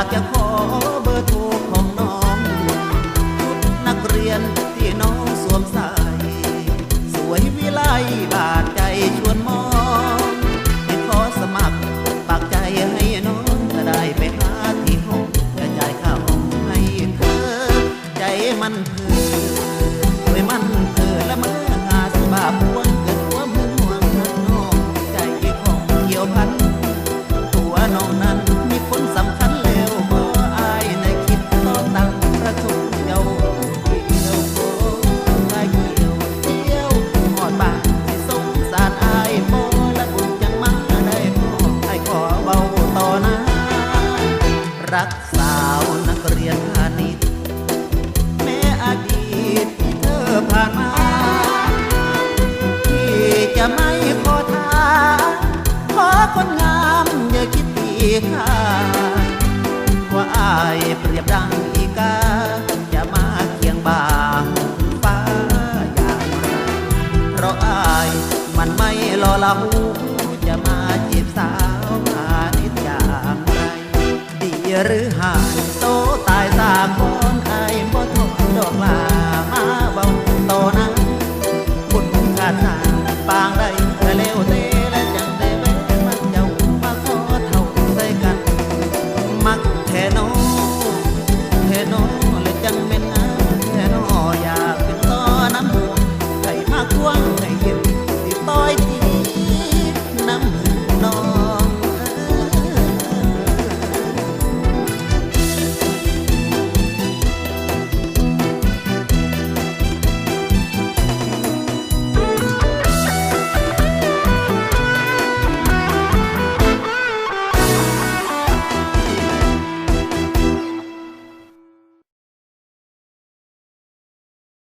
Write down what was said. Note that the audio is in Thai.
ากจะขอเบอร์โทรของน้องนักเรียน รักสาวนักเรียนพาณิชย์แม้อดีตที่เธอผ่านมาที่จะไม่ขอทานขอคนงามอย่าคิดตีค่าว่าอายเปรียบดังอีกาจะมาเคียงบ่าฟ้าอย่างไรเพราะอายมันไม่รอละหูจะมา หรือหายโตตายตาม